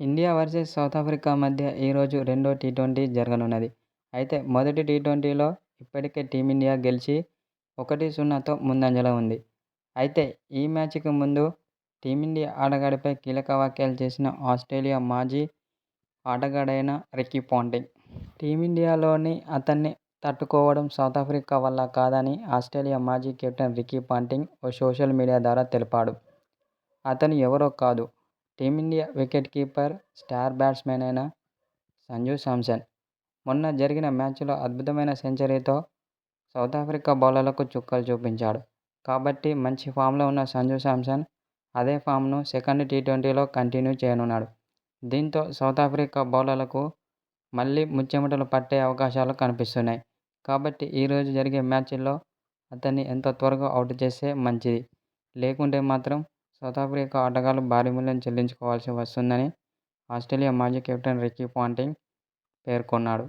India versus south Africa మధ్య ఈరోజు రెండో టీ ట్వంటీ జరగనున్నది. అయితే మొదటి టీ ట్వంటీలో ఇప్పటికే టీమిండియా గెలిచి ఒకటి సున్నాతో ముందంజలో ఉంది. అయితే ఈ మ్యాచ్కి ముందు టీమిండియా ఆటగాడిపై కీలక వ్యాఖ్యలు చేసిన ఆస్ట్రేలియా మాజీ ఆటగాడైన రికీ పాంటింగ్. టీమిండియాలోని అతన్ని తట్టుకోవడం సౌత్ ఆఫ్రికా వల్ల కాదని ఆస్ట్రేలియా మాజీ కెప్టెన్ రికీ పాంటింగ్ ఓ సోషల్ మీడియా ద్వారా తెలిపాడు. అతను ఎవరో కాదు team India wicket keeper, star batsmen అయిన సంజూ శాంసన్. మొన్న జరిగిన మ్యాచ్లో అద్భుతమైన సెంచరీతో సౌత్ ఆఫ్రికా బౌలర్లకు చుక్కలు చూపించాడు. కాబట్టి మంచి ఫామ్లో ఉన్న సంజూ శాంసన్ అదే ఫామ్ను సెకండ్ టీ ట్వంటీలో కంటిన్యూ చేయనున్నాడు. దీంతో సౌత్ ఆఫ్రికా బౌలర్లకు మళ్ళీ ముచ్చెమటలు పట్టే అవకాశాలు కనిపిస్తున్నాయి. కాబట్టి ఈరోజు జరిగే మ్యాచ్ల్లో అతన్ని ఎంత త్వరగా అవుట్ చేస్తే మంచిది. లేకుంటే మాత్రం సౌతాఫ్రికా ఆటగాళ్ళు భారీ మూల్యం చెల్లించుకోవాల్సి వస్తుందని ఆస్ట్రేలియా మాజీ కెప్టెన్ రికీ పాంటింగ్ పేర్కొన్నాడు.